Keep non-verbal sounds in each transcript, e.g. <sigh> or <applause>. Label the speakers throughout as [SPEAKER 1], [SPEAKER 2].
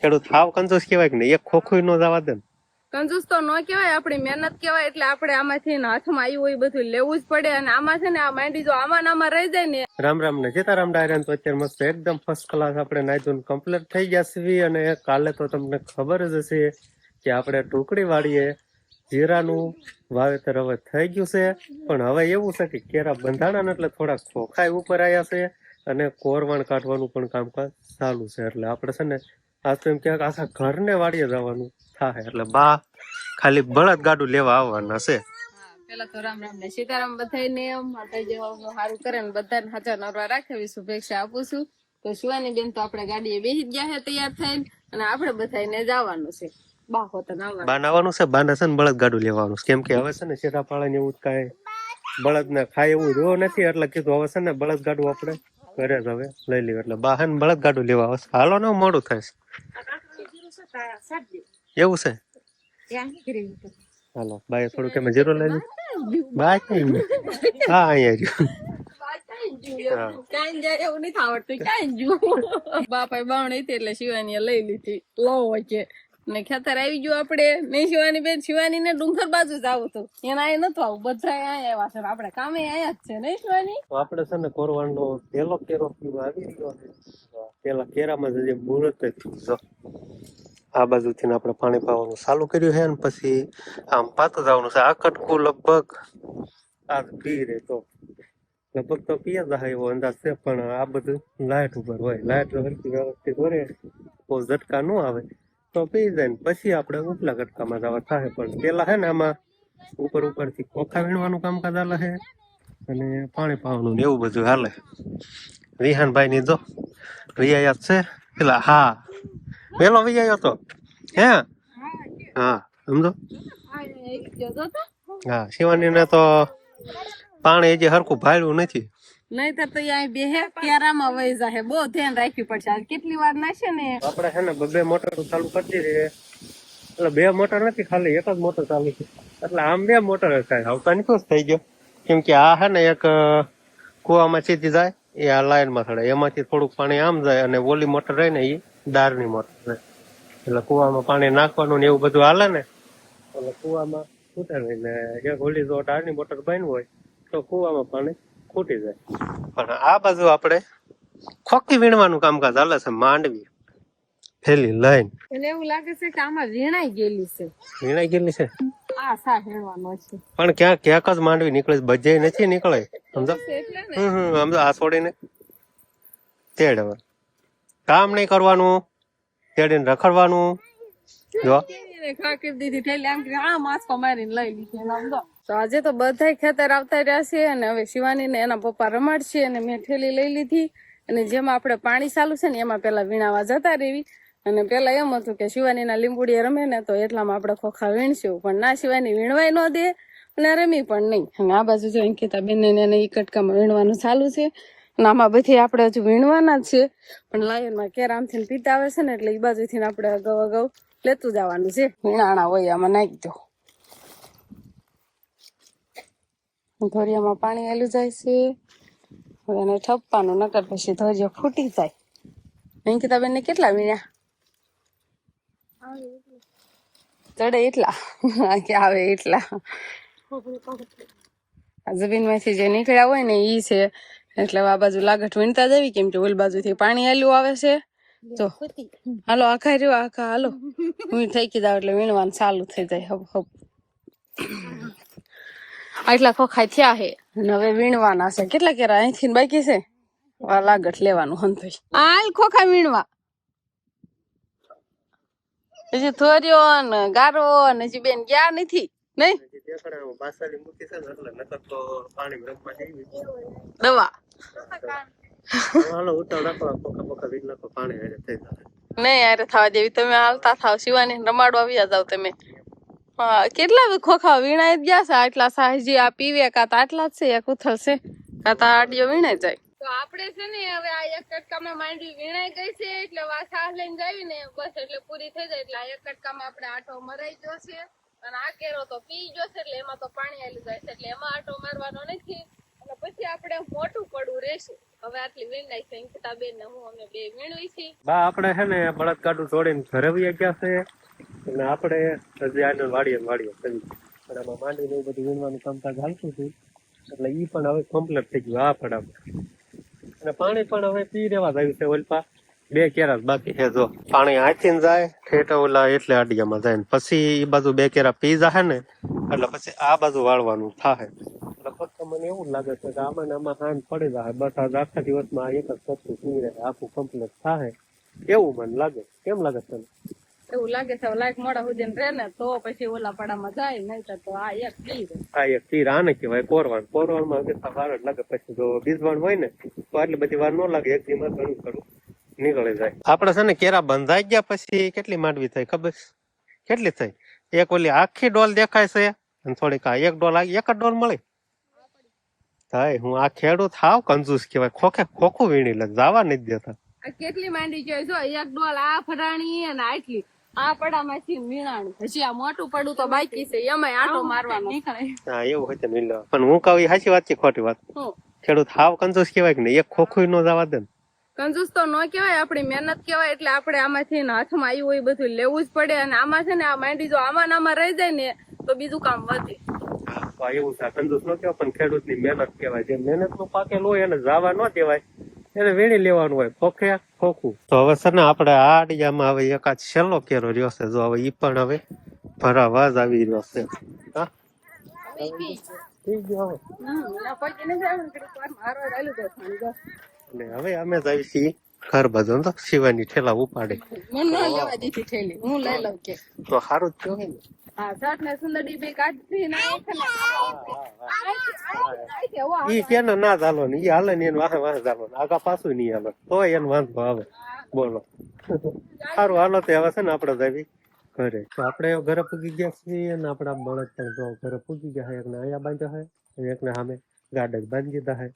[SPEAKER 1] ખેડૂત હાવ કંજૂસ કહેવાય કે એક ખોખું નો જવા દે.
[SPEAKER 2] કંજૂસ તો ન કહેવાય આપણી મહેનત કહેવાય એટલે આપણે આમાંથી હાથમાં આવ્યું હોય એ બધું લેવું જ પડે અને આમાં છે ને આ માંડી જો આમાં આમાં રહી જાય ને
[SPEAKER 1] રામ રામ ને સીતારામ ડાયરા તો અત્યારે મસ્ત એકદમ ફર્સ્ટ ક્લાસ આપણે નાઈ કમ્પ્લીટ થઈ ગયા છીએ અને કાલે તો તમને ખબર જ હશે કે આપણે ટુકડી વાળીએ જીરાનું વાવેતર હવે થઈ ગયું છે. પણ હવે એવું છે કે કેરા બંધાણા એટલે થોડા ખોખાઈ ઉપર આવ્યા છે અને કોરવાણ કાઢવાનું પણ કામકાજ ચાલુ છે. એટલે આપણે છે ને, આજ તો એમ ક્યાંક આખા ઘરને વાળીએ જવાનું થાય. એટલે બા ખાલી બળદ ગાડું લેવા આવવાના છે.
[SPEAKER 2] પેલા તો રામ રામ ને સીતારામ બધાને ને બધાને નરવા રાખે એવી શુભેચ્છા આપું તો શિવાની બેન તો આપણે ગાડીએ બેસી ગયા તૈયાર થઈને, અને આપણે બધાને જવાનું છે.
[SPEAKER 1] બાન આવવાનું છે? બાને છે ને બળદ ગાડું લેવાનું. કેમ કે હવે છે ને શેરાપાળા ને એવું કાંઈ બળદ ને ખાય એવું રહ્યો નથી એટલે કીધું હવે છે ને બળદ ગાડું આપણે ઘરે જ હવે લઈ લેવું એટલે બાહન બળદ ગાડું લેવા આવશે હાલો ને મોડું થાય છે. એવું છે? હાલો બાય થોડુંક એમાં જીરો લઈ લે બાય હા અહીંયા રહ્યું
[SPEAKER 2] કાંઈ જાય એવું નથી આવડતું. કાંઈ જુ બાપાએ બાવણી હતી એટલે શિવાની લઈ લીધી. લો વચ્ચે ને ખેતર આવી ગયું આપણે. નહીં શિવાની બેન શિવાની ને ડુંગર બાજુ જ આવું હતું. એના એ નતું આવું. બધા આવ્યા છે. આપણે કામે આયા જ છે, ને શિવાની?
[SPEAKER 1] તો આપણે છે ને કોરવાનો પેલો કેરો આવી ગયો પેલા કેરામાં જે મુહૂર્ત જો. આ બાજુથી આપણે પાણી પાવાનું ચાલુ કર્યું છે ને પછી આમ પાતું જવાનું છે. આ કટકું લગભગ આ પી રે તો. લગભગ તો પીએ જ એવો અંદાજ છે, પણ આ બધું લાઇટ ઉપર હોય. લાઇટ હરખી વ્યવસ્થિત હોય, તો ઝટકા ન આવે. તો પી જાય ને પછી આપણે ઉપલા કટકામાં જવા થાય. પણ પેલા હે ને આમાં ઉપર ઉપરથી ખોખા વીણવાનું કામકાજ હાલે છે અને પાણી પાવાનું એવું બધું હાલે. વિહાનભાઈ ની જો વિયાયાત છે. પેલા હા. પેલો વિયાયો તો. હે? હા, સમજો? હા શિવાની ને તો પાણી હજી હરખું ભાડ્યું નથી.
[SPEAKER 2] નહીતર તો અહીંયા બેહે ક્યારામાં વહી જાહે. બહુ ધ્યાન રાખવી પડશે. કેટલી વાર નાખશે ને?
[SPEAKER 1] આપણે છે ને બબે મોટર ચાલુ કરતી દીધી એટલે બે મોટર નથી, ખાલી એક જ મોટર ચાલુ છે. એટલે આમ બે મોટર થાય. આવતા નહીં ખુશ થઈ ગયો. કેમ કે આ છે ને એક કુવામાં ચીતી જાય, એ આ લાઈનમાં થડે એમાંથી થોડુંક પાણી આમ જાય અને ઓલી મોટર રહે ને એ દારની મોટર રહે. એટલે કુવામાં પાણી નાખવાનું ને એવું બધું હાલે ને, એટલે કુવામાં ખૂટે ને એક ઓલી જો દારની મોટર બની હોય, તો કુવામાં પાણી ખૂટી જાય. પણ આ બાજુ આપણે ખોકી વીણવાનું કામકાજ હાલે છે માંડવી. ફેલી લાઈન.
[SPEAKER 2] એટલે એવું લાગે છે કે આમાં વીણાઈ ગયેલી છે.
[SPEAKER 1] વીણાઈ ગયેલી છે?
[SPEAKER 2] આ સા હેણવાનો છે.
[SPEAKER 1] પણ ક્યાં ક્યાંક જ માંડવી નીકળે છે, બધે નથી નીકળે. સમજો હમ હમ સમજો આ છોડીને તેડ હવે. કામ નહીં કરવાનું તેડીને રખડવાનું. જો.
[SPEAKER 2] દીધી આમ કરી આમ આંચકો મારીને લઈ લીધી એને આમ જો. તો આજે તો બધાય ખેતર આવતા રહ્યા છે અને હવે શિવાની ને એના પપ્પા રમાડશે અને મેં ઠેલી લઈ લીધી. અને જેમાં આપણે પાણી ચાલુ છે ને એમાં પેલા વીણાવા જતા રહેવી અને પેલા એમ હતું કે શિવાનીના લીંબુડીએ રમે ને તો એટલામાં આપણે ખોખા વીણશું. પણ ના, શિવાની વીણવાય ન દે અને રમી પણ નહીં. અને આ બાજુ જો અંકિતા બેન ને એને એ કટકામાં વીણવાનું ચાલુ છે. અને આમાં બધી આપણે હજુ વીણવાના જ છે. પણ લાયનમાં કેરામથી ને પીતા આવે છે ને એટલે એ બાજુથી આપણે અગાઉ અગાઉ લેતું જવાનું છે. વીણાણા હોય આમાં નાખી દો. ધોરિયામાં પાણી આવેલું જાય છે. હવે એને ઠપવાનું, નકર પછી ધોરિયો ફૂટી જાય. અંકિતા બેન ને કેટલા વીણ્યા? ચડે એટલા. કે આવે એટલા. આ જમીનમાંથી જે નીકળ્યા હોય ને ઈ છે. એટલે આ બાજુ લાગઠ વીણતા જવી કેમ કે ઓલી બાજુથી પાણી આલ્યું આવે છે. તો હાલો આખા રહ્યો આખા હાલો. હું થઈ કીધા એટલે વીણવાનું ચાલુ થઈ જાય, હબ હબ. આટલા ખોખાઈ થયા છે અને હવે વીણવાના છે. કેટલા કેરા અહીંથી બાકી છે? આ લાગઠ લેવાનું હંતોય હાલ ખોખા વીણવા. હજી થોર્યો ને ગારો ને હજી બેન ગયા નથી. નહીં દવા. નહીં <laughs> અરે થવા દેવી. તમે હાલતા થાવ. શિવાની રમાડવા વ્યા જાવ તમે. કેટલા ખોખા વીણાઈ ગયા છે? આટલા સાહજી આ પીવે કાં તો આટલા જ છે એક ઉથલ છે. કાં તો આડિયો વીણાઈ જાય. તો આપણે છે ને હવે આ એક કટકામાં માંડવી વીણાઈ ગઈ છે એટલે આ સાહ લઈને જાવી ને બસ એટલે પૂરી થઈ જાય. એટલે આ એક કટકામાં આપણે આટો મરાઈ ગયો છે અને આ કેરો તો પી ગયો છે એટલે એમાં તો પાણી આવી જાય છે એટલે એમાં આટો મારવાનો નથી. અને પછી આપણે મોટું પડવું રહેશે. હવે આટલી વીણાઈ છે અંકિતાબેન ને હું અમે બે વીણવી છીએ.
[SPEAKER 1] બા આપણે છે ને બળદ ગાડું છોડીને ઘરે ગયા છે. અને આપણે હજી આગળ વાળીએ વાળીએ કરી. પણ આમાં માંડીને એવું બધું વીણવાનું કામકાજ ચાલતું હતું. એટલે એ પણ હવે કમ્પ્લીટ થઈ ગયું આ ફટાફટ અને પાણી પણ હવે પી રેવા જ આવ્યું છે ઓલપા. બે કેરા બાકી. છે જો પાણી આથી જાય ઠેઠા ઓલા એટલે આડિયામાં જાય ને. પછી ઈ બાજુ બે કેરા પી જાય ને એટલે પછી આ બાજુ વાળવાનું થાય એટલે ફક્ત મને એવું લાગે છે કે આમાં આમાં હાન પડી જાય બસ આજ આખા દિવસમાં એક જ સસ્તું પી રહે આખું કમ્પ્લીટ થાય એવું મને લાગે. કેમ લાગે તને?
[SPEAKER 2] એવું લાગે છે લાયક મોડા સુધી રે ને તો પછી ઓલા પડામાં જાય નહીં તો આ એક તીર
[SPEAKER 1] આ એક તીર આને કહેવાય કોરવાણ. કોરવાનમાં કેટલા વાર જ લાગે પછી જો બીજવાણ હોય ને તો આટલી બધી વાર ન લાગે એક દીમાં ઘણું ખરું નીકળી જાય. આપણે છે ને કેરા બંધાઈ ગયા પછી કેટલી માંડવી થઈ ખબર? કેટલી થઈ? એક ઓલી આખી ડોલ દેખાય છે અને થોડીક આ એક ડોલ એક જ ડોલ મળી? થાય હું આ ખેડૂત હાવ કંજૂસ કહેવાય ખોખે ખોખું વીણી લે જવા નથી દેતા.
[SPEAKER 2] કેટલી માંડી જોઈ જો એક ડોલ આ ફરાણી અને આટલી. આ પડામાંથી મીણાણ. હજી આ મોટું પડું તો બાકી છે એમાં આટો મારવાનો.
[SPEAKER 1] હા એવું હોય તો નહીં પણ હું કહું સાચી વાત છે ખોટી વાત. ખેડૂત હાવ કંજૂસ કહેવાય કે નહીં એક ખોખું નો જવા દે
[SPEAKER 2] કંજૂસ તો ન કહેવાય આપણી મહેનત કહેવાય એટલે આપણે આમાંથી હાથમાં આવ્યું હોય એ બધું લેવું જ પડે. અને આમાં છે ને આ માંડી જો આમાં આમાં રહી જાય ને તો બીજું કામ વધે.
[SPEAKER 1] એવું છે કંજૂસ ન કહેવાય પણ ખેડૂતની મહેનત કહેવાય. જે મહેનતનું પાકેલું હોય એને જવા ન કહેવાય એને વીણી લેવાનું હોય ખોખે ખોખું. તો હવે છે ને આપણે આ આડિયામાં હવે એકાદ છેલ્લો કેરો રહ્યો છે. જો હવે ઈ પણ હવે ભરાવા જ આવી રહ્યો છે. હા? હવે. અમે જ આવી છીએ ઘર બાજુ તો શિવાની ઠેલા ઉપાડે.
[SPEAKER 2] મને ન લેવા દીધી થેલી હું લઈ લઉં કે.
[SPEAKER 1] તો સારું જ કહેવાય ને
[SPEAKER 2] હા શર્ટ ને સુંદર ડીબી કાઢી ને આ છે ને, આ છે, ઓ,
[SPEAKER 1] ઈ કેને ના ચાલો ને ઈ હાલે ને એને વાહે વાહે ચાલો આગા પાછું નહીં હાલે. તોય એને વાંધો આવે. બોલો. સારું હાલો તે છે ને આપડે જાવી ઘરે. તો આપણે ઘરે પૂગી ગયા છીએ અને આપણા બળદ પણ જો ઘરે પૂગી ગયા છે એકને અહીંયા બાંધ્યા છે એક એકને સામે ગાડે જ બાંધી દીધા છે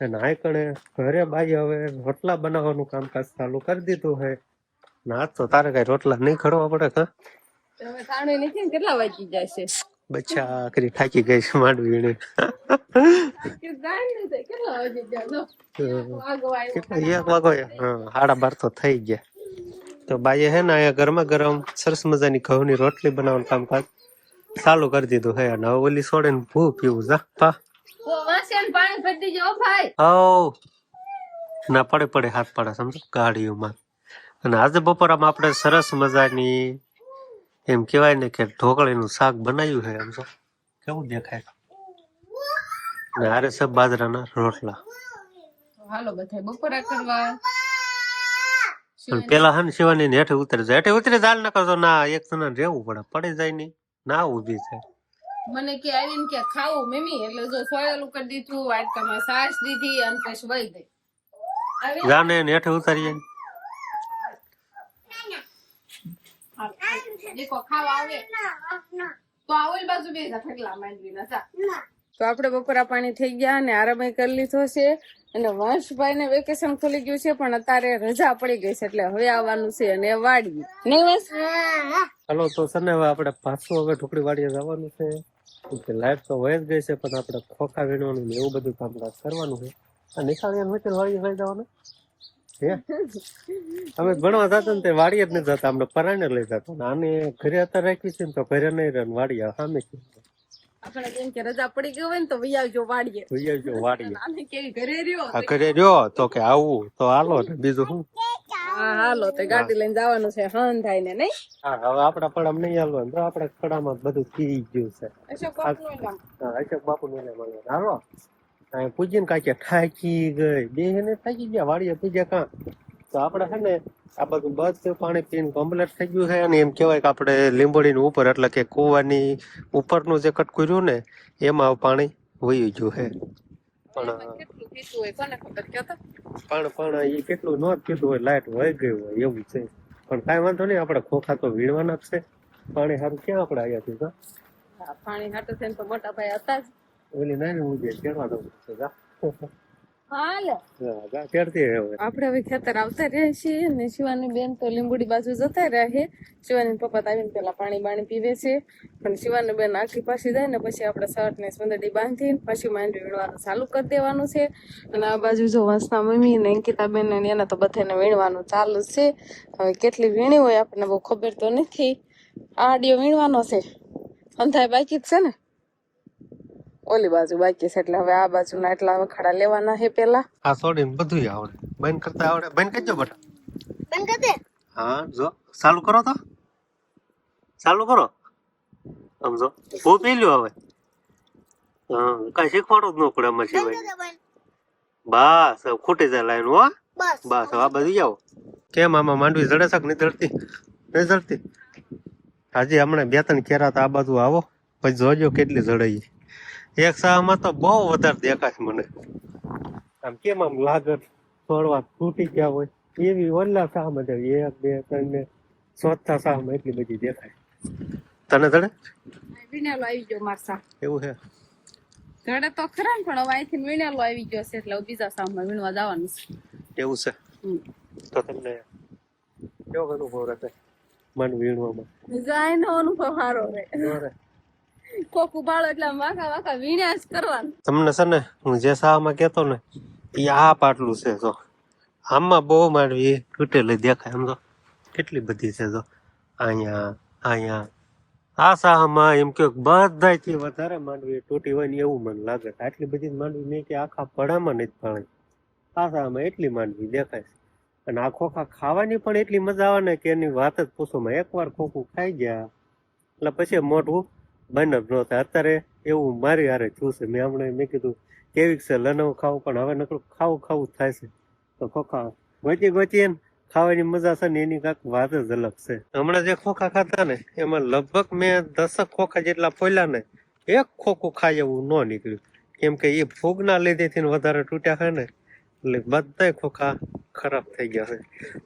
[SPEAKER 1] અને આ કણે ઘરે બાઈ હવે રોટલા બનાવવાનું કામકાજ ચાલુ કરી દીધું છે ના તો તારે કઈ રોટલા નહીં ખડવા પડે હા?
[SPEAKER 2] ને કેટલા વાગી જાય
[SPEAKER 1] બચ્ચા કરી થાકી ગઈ છે માંડવી ને
[SPEAKER 2] કે જાણ નહીં થાય,
[SPEAKER 1] કેટલા વાગી સાડા બાર તો થઈ ગયા. તો બાઈએ હે ને અહીંયા ગરમા ગરમ સરસ મજાની ઘઉંની રોટલી બનાવવાનું કામકાજ ચાલુ કરી દીધું હે અને હવે ઓલી સોડે ને ભૂ પીવું જા પા.
[SPEAKER 2] ઓ, પાણી ભરી ભાઈ.
[SPEAKER 1] ના પડે પડે હાથ પડે સમજો? ગાડીઓમાં. અને આજે બપોરામાં આપણે સરસ મજાની એમ કહેવાય ને કે ઢોકળીનું શાક બનાવ્યું છે એમ તો. કેવું દેખાય? ને હારે સબ બાજરાના રોટલા.
[SPEAKER 2] હાલો બધા બપોરા કરવા.
[SPEAKER 1] પણ પેલા હન શિવાની ને હેઠે ઉતરે જાય. હેઠે ઉતરી જાલ ન કરતો ના એક તને રહેવું પડે. પડી જાય નહીં. ના ઊભી થાય.
[SPEAKER 2] મને કે આવીને કે ખાવું મેમી એટલે જો સોયેલું કરી દીધું વાટકામાં સાસ દીધી અને પછી વહી ગઈ.
[SPEAKER 1] જાને હેઠે ઉતારીએ.
[SPEAKER 2] દેખો ખાવા આવે તો આપણે બપોરા પાણી થઈ ગયા અને આરામ કરી લીધો છે. અને વંશભાઈ ને વેકેશન ખુલી ગયું છે પણ અત્યારે રજા પડી ગઈ છે એટલે હવે આવવાનું છે અને વાડી નહીં વંશ
[SPEAKER 1] તો સને આપડે હવે આપણે પાછું હવે ઢોકળી વાડીએ જવાનું છે. લાઈટ તો હોય જ ગઈ છે પણ આપણે ખોખા વીણવાનું ને એવું બધું કામ કરવાનું છે. નિશાળિયા વચ્ચે વાડીએ લઈ જવાનું? અમે ભણવા જતા ને તે વાડીએ જ નથી જતા અમને પરાણે લઈ જતા. આને ઘરે હતા રાખી છે ને તો ઘરે નહીં રહે વાડીએ સામે છે.
[SPEAKER 2] આપણે કે રજા પડી ગઈ હોય ને તો વહી આવજો વાડીએ.
[SPEAKER 1] જોઈએ જો વાડીએ.
[SPEAKER 2] આને કેવી ઘરે રહ્યો
[SPEAKER 1] આ ઘરે રહ્યો તો કે આવું તો હાલો ને બીજું શું?
[SPEAKER 2] હા હાલો તો ગાડી લઈને જવાનું છે હન થાય ને નહીં?
[SPEAKER 1] હા હવે આપણા પડામાં નહીં હાલવાનું તો આપણા પડામાં બધું થઈ ગયું છે.
[SPEAKER 2] અશોક
[SPEAKER 1] બાપુ ને હાલો. અહીં પૂજીને કાંઈ થાકી ગઈ. બે ને થાકી ગયા વાડીએ પૂજ્યા કાં? તો આપણે છે ને આ બધું બધું પાણી પીને કમ્પ્લીટ થઈ ગયું છે અને એમ કહેવાય કે આપણે લીંબોડીની ઉપર એટલે કે કૂવાની ઉપરનું જે કટકું રહ્યું ને એમાં પાણી વહી ગયું છે. પણ પણ પણ એ કેટલું ન કીધું હોય લાઈટ વહી ગયું હોય એવું છે. પણ કાંઈ વાંધો નહીં આપણે ખોખા તો વીણવાના જ છે. પાણી સારું ક્યાં આપણે આવ્યા
[SPEAKER 2] છીએ પાણી હાટું થઈને તો મોટા ભાઈ હતા જ.
[SPEAKER 1] ઓલી નાની ઉજે કેળવા દઉં છે જા.
[SPEAKER 2] હાલે.
[SPEAKER 1] હા, ક્યારથી હવે.
[SPEAKER 2] આપણે હવે ખેતર આવતા રહ્યા છીએ ને શિવાની બેન તો લીંબુડી બાજુ જતા રહ્યા શિવાની પપ્પા આવીને પેલા પાણી બાણી પીવે છે. પણ શિવાની બેન આખી પાછી જાય ને પછી આપણે શર્ટ ને સુંદરડી બાંધીને પછી માંડવી વીણવાનું ચાલુ કરી દેવાનું છે. અને આ બાજુ જો વંશના મમ્મી ને અંકિતા બેન ને એને તો બધાને વીણવાનું ચાલુ જ છે. હવે કેટલી વીણી હોય આપણને બહુ ખબર તો નથી. આ આડિયો વીણવાનો છે. અંધાય બાકી જ છે ને? ઓલી બાજુ બાકી છે એટલે હવે આ બાજુના એટલા વખાડા લેવાના છે પેલા.
[SPEAKER 1] આ છોડીને બધું આવડે. બંધ કરતા આવડે. બંધ કરજો બટા. હા જો. ચાલુ કરો તો. ચાલુ કરો. સમજો બહુ હું હવે. હા કઈ શીખવાડું જ ન પડે આમાં સિવાય. બસ ખૂટી જાય લાઈન હો બસ. હવે આ બાજુ જાઓ. કેમ આમાં માંડવી જડે છે કે નહીં જડતી? નહીં જડતી? હજી હમણાં બે ત્રણ કેરા તો આ બાજુ આવો. પછી જોજો કેટલી જડાઈ એક સાહમાં તો બહુ વધારે દેખાય મને. આમ કેમ આમ લાગત થોડવા તૂટી ગયા હોય? એવી ઓલા સાહમાં જાય એક બે ત્રણ ને ચોથા સાહમાં એટલી બધી દેખાય. તને તને
[SPEAKER 2] વિનેલો આવી ગયો મારસા
[SPEAKER 1] એવું છે?
[SPEAKER 2] ઘરે તો ખરા ને પણ હવે અહીંથી વિનેલો આવી ગયો છે એટલે બીજા બીજા સામમાં વીણવા જવાનું છે.
[SPEAKER 1] એવું છે? તો તમને કેવો અનુભવ રહેશે મન વીણવામાં?
[SPEAKER 2] જાય નો અનુભવ સારો રહે. કોકું બાળો એટલે વાંકા વાંકા વીણ્યા કરવાનું.
[SPEAKER 1] તમને છે ને, હું જે સાહમાં કેતો ને એ આ પાટલું છે, જો. આમાં બહુ માંડવી તૂટેલી દેખાય, આમ તો કેટલી બધી છે, જો. અહીંયા અહીંયા. આ સાહમાં એમ કે બધાથી વધારે માંડવી તૂટી હોય ને એવું મને લાગે. આટલી બધી માંડવી નહીં કે આખા પડામાં નથી પાણી આ સાહમાં એટલી માંડવી દેખાય અને આ ખોખા ખાવાની પણ એટલી મજા આવે ને કે એની વાત જ પૂછો. એકવાર ખોખું ખાઈ ગયા, એટલે પછી મોઢું બંધ જ ન થાય. અત્યારે એવું મારી હારે છે. મેં હમણાં મેં કીધું કેવી છે, લનવ ખાવું, પણ હવે નકરું ખાવું ખાવું થાય છે. તો ખોખા ગોચી ગોચી ને ખાવાની મજા છે ને એની કાંઈક વાત જ અલગ છે. હમણાં જે ખોખા ખાતા ને, એમાં લગભગ મેં દસક ખોખા જેટલા ફોલ્યા ને, એક ખોખું ખાય એવું ન નીકળ્યું. કેમ કે એ ફૂગના લીધેથી વધારે તૂટ્યા છે ને, એટલે બધાય ખોખા ખરાબ થઈ ગયા છે.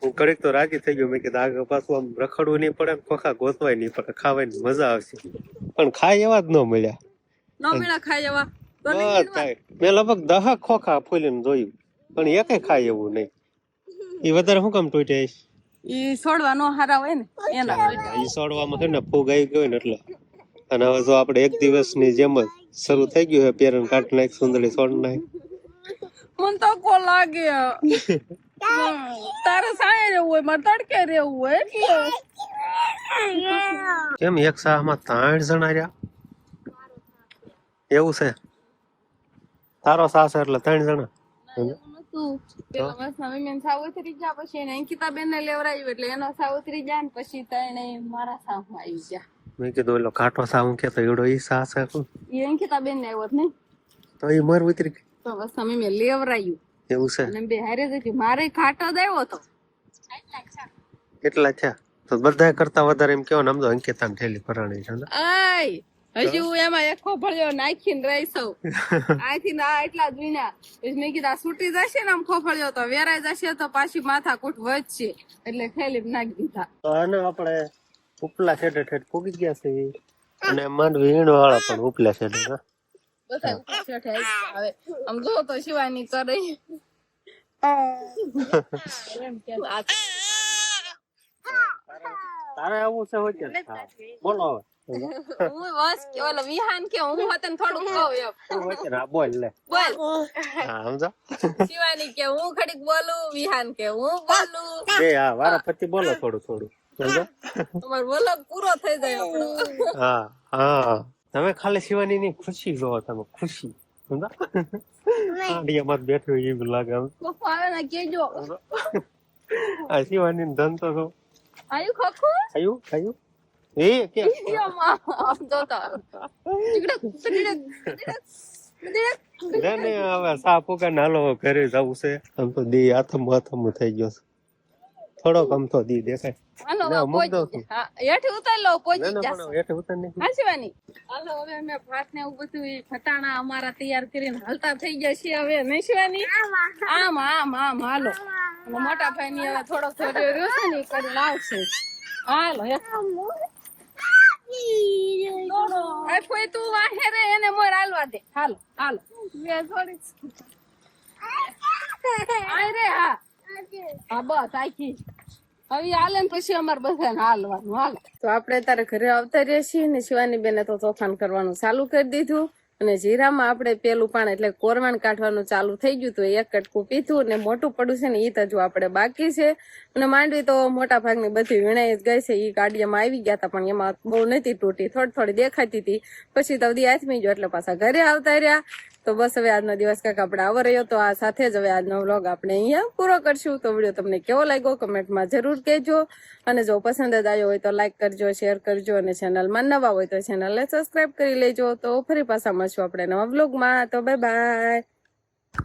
[SPEAKER 1] હું ઘડીક તો રાજી થઈ ગયો. મેં કીધું, આગળ પાછું આમ રખડવું નહીં પડે ખોખા ગોતવાય નહીં પડે, ખાવાની મજા આવશે. પણ ખાય એવા જ ન મળ્યા.
[SPEAKER 2] નો મેળા ખાઈ જવા તો નહીં વીણવા.
[SPEAKER 1] બધાય. મેં લગભગ દહક ખોખા ફૂલીને જોયું પણ એકે ખાય એવું નહીં. એ વધારે શું કામ તૂટ્યા
[SPEAKER 2] ઈ? છોડવા હારા હોય ને એના
[SPEAKER 1] ઈ સોડવામાં છે ને ફૂગ આવી ગયો ને એટલે. અને હવે જો આપણે એક દિવસની જેમ જ શરૂ થઈ ગયું છે પેરણ કાટ નાખ સુંદરી સોડ નાખ.
[SPEAKER 2] મને તો કો લાગે. <laughs> તારે સાંજે રહેવું હોય મારે તડકે રહેવું હોય એટલે.
[SPEAKER 1] કેમ એક સાહમાં ત્રણ જણા રહ્યા? એવું છે? તારો સાસ એટલે ત્રણ જણા?
[SPEAKER 2] સાવ સાવ
[SPEAKER 1] મેં કીધું એલો કાંટો સા હું કેતો એવડો ઈ સાસ છે?
[SPEAKER 2] એ અંકિતાબેન ને આવ્યો નહીં.
[SPEAKER 1] તો એ મર ઉતરી.
[SPEAKER 2] તો વિમેન લેવડાવ્યું.
[SPEAKER 1] એવું છે?
[SPEAKER 2] અને બે હારે જતી મારે ખાટો જ આવ્યો તો
[SPEAKER 1] કેટલા થયા? તો બધા કરતા વધારે એમ કેવો ને આમ તો અંકિતાને ઠેલી ભરાણી છે
[SPEAKER 2] આય હજી હું એમાં એક ખોફળિયો નાખીને રહી સૌ આથી ના એટલા જ વિના મેં કીધા છૂટી જશે ને આમ ખોફળિયો તો વેરાઈ જશે તો પાછી માથા કૂટ વધશે. એટલે થેલી નાખી દીધા.
[SPEAKER 1] તો આને આપણે ઉપલા છેડે ઠેઠ ફૂગી ગયા છે અને માંડવી વીણ વાળા પણ ઉપલા છેડે હા.
[SPEAKER 2] બધા ચઢે આવે આમ જો તો શિવાની કરે. એમ કે આ
[SPEAKER 1] તારે આવું છે હોય બોલો હવે.
[SPEAKER 2] હું બસ કે ઓલો વિહાન કે હું હોતે ને કહું એમ.
[SPEAKER 1] તું વચ્ચે ના બોલ લે.
[SPEAKER 2] બોલ.
[SPEAKER 1] હા સમજો.
[SPEAKER 2] શિવાની કે હું ખડીક બોલું વિહાન કે હું બોલું.
[SPEAKER 1] બે હા વારા બોલો થોડું થોડું. સમજો?
[SPEAKER 2] તમારો બોલો પૂરો થઈ જાય
[SPEAKER 1] હા હા. તમે ખાલી શિવાની ની ખુશી જો તમે ખુશી. સમજો? આડિયામાં બેઠી એવું લાગે.
[SPEAKER 2] પપ્પા આવે ને કેજો
[SPEAKER 1] આ શિવાની ને ધન તો છો
[SPEAKER 2] આયુ ખોખું
[SPEAKER 1] ખાયું ખાયું એ કે
[SPEAKER 2] યમ્મા આમ જોતા ટીકડક ટીકડક ટીકડક
[SPEAKER 1] લે ને હવે સાપો કે નાલો ઘરે જવું છે આમ તો દી આથમ આથમ થઈ ગયો છે થોડોક કમ તો દી દેખાય.
[SPEAKER 2] હાલો
[SPEAKER 1] ના,
[SPEAKER 2] હવે
[SPEAKER 1] મૂક દઉં
[SPEAKER 2] હા હેઠી ઉતાર લો
[SPEAKER 1] ના
[SPEAKER 2] પહોંચી
[SPEAKER 1] ના
[SPEAKER 2] જશે.
[SPEAKER 1] હેઠે ઉતર નહીં
[SPEAKER 2] હા હાલો હવે અમે ભાત ને એવું બધું ફટાણા અમારા તૈયાર કરીને હાલતા થઈ ગયા છે હવે નહીં શિવાની? આમ આમ આમ હાલો. મોટા ભાઈ ની હવે થોડો થોડો રહ્યો છે ને કરી લાવશે. હાલો હે તું વાહે રે એને મોર હાલવા દે. હાલો હાલો. બે થોડી આય રે હા. હા, બસ, આખી હવે હાલે ને પછી અમારે બધાને હાલવાનું, હાલ. તો આપણે અત્યારે ઘરે આવતા રહીએ છીએ ને શિવાની બેને તો તોફાન કરવાનું ચાલુ કરી દીધું. અને જીરામાં આપણે પેલું પાણી એટલે કોરવાણ કાઢવાનું ચાલુ થઈ ગયું તો એક કટકું પીધું ને મોટું પડ્યું છે ને એ તો હજુ આપણે બાકી છે. અને માંડવી તો મોટા ભાગની બધી વીણાઈ જ ગઈ છે એ ગાડીયામાં આવી ગયા હતા, પણ એમાં બહુ નથી તૂટી, થોડી થોડી દેખાતી હતી. પછી તો બધી આથમી ગયો, એટલે પાછા ઘરે આવતા રહ્યા. તો બસ હવે આજનો દિવસ કાંક આપણે આવો રહ્યો, તો આ સાથે જ હવે આજનો વ્લોગ આપણે અહીંયા પૂરો કરશું. તો વીડિયો તમને કેવો લાગ્યો, કમેન્ટમાં જરૂર કહેજો. અને જો પસંદ જ આવ્યો હોય તો લાઈક કરજો, શેર કરજો, અને ચેનલમાં નવા હોય તો ચેનલને સબસ્ક્રાઇબ કરી લેજો. તો ફરી પાછા મળશું. આપણે નવા બ્લોગમાં તો બાય બાય